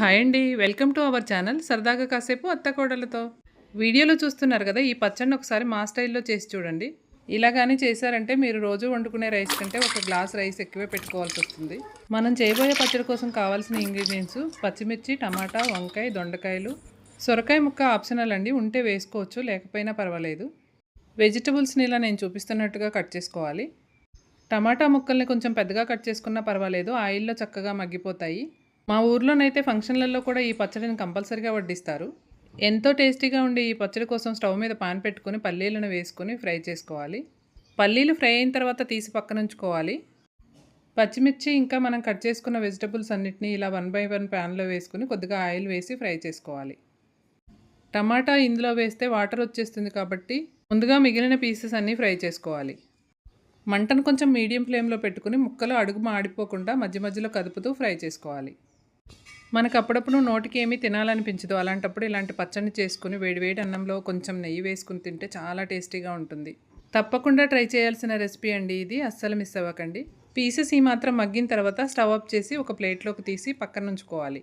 Hi అండి. Welcome to our channel. సరదాగా కాసేపు అత్త కోడలతో వీడియోలో చూస్తున్నారు కదా ఈ పచ్చడిని ఒకసారి మా స్టైల్లో చేసి చూడండి. ఇలా కానీ చేశారంటే మీరు రోజు వండుకునే రైస్ కంటే ఒక గ్లాస్ రైస్ ఎక్కువే పెట్టుకోవాల్సి వస్తుంది. మనం చేయబోయే పచ్చడి కోసం కావాల్సిన ఇంగ్రీడియంట్స్ పచ్చిమిర్చి టమాటా వంకాయ దొండకాయలు. సొరకాయ ముక్క ఆప్షనల్ అండి. ఉంటే వేసుకోవచ్చు లేకపోయినా పర్వాలేదు. వెజిటబుల్స్ని ఇలా నేను చూపిస్తున్నట్టుగా కట్ చేసుకోవాలి. టమాటా ముక్కల్ని కొంచెం పెద్దగా కట్ చేసుకున్నా పర్వాలేదు. ఆయిల్లో చక్కగా మగ్గిపోతాయి. మా ఊర్లోనైతే ఫంక్షన్లలో కూడా ఈ పచ్చడిని కంపల్సరీగా వడ్డిస్తారు. ఎంతో టేస్టీగా ఉండే ఈ పచ్చడి కోసం స్టవ్ మీద పాన్ పెట్టుకొని పల్లీలను వేసుకొని ఫ్రై చేసుకోవాలి. పల్లీలు ఫ్రై అయిన తర్వాత తీసి పక్కన ఉంచుకోవాలి పచ్చిమిర్చి ఇంకా మనం కట్ చేసుకున్న వెజిటబుల్స్ అన్నిటినీ ఇలా వన్ బై వన్ ప్యాన్లో వేసుకుని కొద్దిగా ఆయిల్ వేసి ఫ్రై చేసుకోవాలి. టమాటా ఇందులో వేస్తే వాటర్ వచ్చేస్తుంది కాబట్టి ముందుగా మిగిలిన పీసెస్ అన్నీ ఫ్రై చేసుకోవాలి. మంటను కొంచెం మీడియం ఫ్లేమ్లో పెట్టుకుని ముక్కలు అడుగు మాడిపోకుండా మధ్య మధ్యలో కదుపుతూ ఫ్రై చేసుకోవాలి. మనకు అప్పుడప్పుడు నోటికి ఏమీ తినాలనిపించదు. అలాంటప్పుడు ఇలాంటి పచ్చడిని చేసుకుని వేడివేడి అన్నంలో కొంచెం నెయ్యి వేసుకుని తింటే చాలా టేస్టీగా ఉంటుంది. తప్పకుండా ట్రై చేయాల్సిన రెసిపీ అండి ఇది. అస్సలు మిస్ అవ్వకండి. పీసెస్ ఈ మాత్రం మగ్గిన తర్వాత స్టవ్ అప్ చేసి ఒక ప్లేట్లోకి తీసి పక్కన ఉంచుకోవాలి.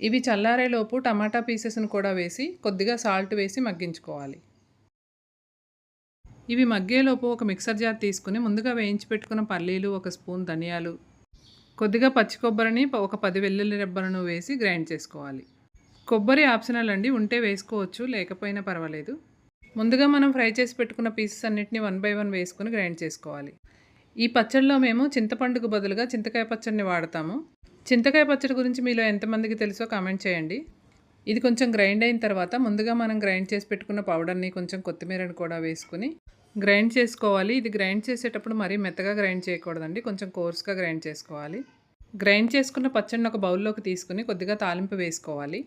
ఇవి చల్లారేలోపు టమాటా పీసెస్ను కూడా వేసి కొద్దిగా సాల్ట్ వేసి మగ్గించుకోవాలి. ఇవి మగ్గేలోపు ఒక మిక్సర్ జార్ తీసుకుని ముందుగా వేయించి పెట్టుకున్న పల్లీలు ఒక స్పూన్ ధనియాలు కొద్దిగా పచ్చి కొబ్బరిని ఒక పది వెల్లుల్లి రెబ్బలను వేసి గ్రైండ్ చేసుకోవాలి. కొబ్బరి ఆప్షనల్ అండి ఉంటే వేసుకోవచ్చు లేకపోయినా పర్వాలేదు. ముందుగా మనం ఫ్రై చేసి పెట్టుకున్న పీసెస్ అన్నిటిని వన్ బై వన్ వేసుకుని గ్రైండ్ చేసుకోవాలి. ఈ పచ్చడిలో మేము చింతపండుకు బదులుగా చింతకాయ పచ్చడిని వాడతాము. చింతకాయ పచ్చడి గురించి మీలో ఎంతమందికి తెలుసో కామెంట్ చేయండి. ఇది కొంచెం గ్రైండ్ అయిన తర్వాత ముందుగా మనం గ్రైండ్ చేసి పెట్టుకున్న పౌడర్ని కొంచెం కొత్తిమీరని కూడా వేసుకుని గ్రైండ్ చేసుకోవాలి. ఇది గ్రైండ్ చేసేటప్పుడు మరీ మెత్తగా గ్రైండ్ చేయకూడదండి. కొంచెం కోర్స్గా గ్రైండ్ చేసుకోవాలి. గ్రైండ్ చేసుకున్న పచ్చడిని ఒక బౌల్లోకి తీసుకుని కొద్దిగా తాలింపు వేసుకోవాలి.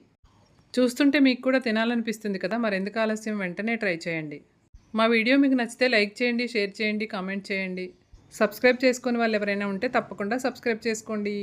చూస్తుంటే మీకు కూడా తినాలనిపిస్తుంది కదా. మరి ఎందుకు ఆలస్యం? వెంటనే ట్రై చేయండి. మా వీడియో మీకు నచ్చితే లైక్ చేయండి షేర్ చేయండి కామెంట్ చేయండి. సబ్స్క్రైబ్ చేసుకుని వాళ్ళు ఎవరైనా ఉంటే తప్పకుండా సబ్స్క్రైబ్ చేసుకోండి.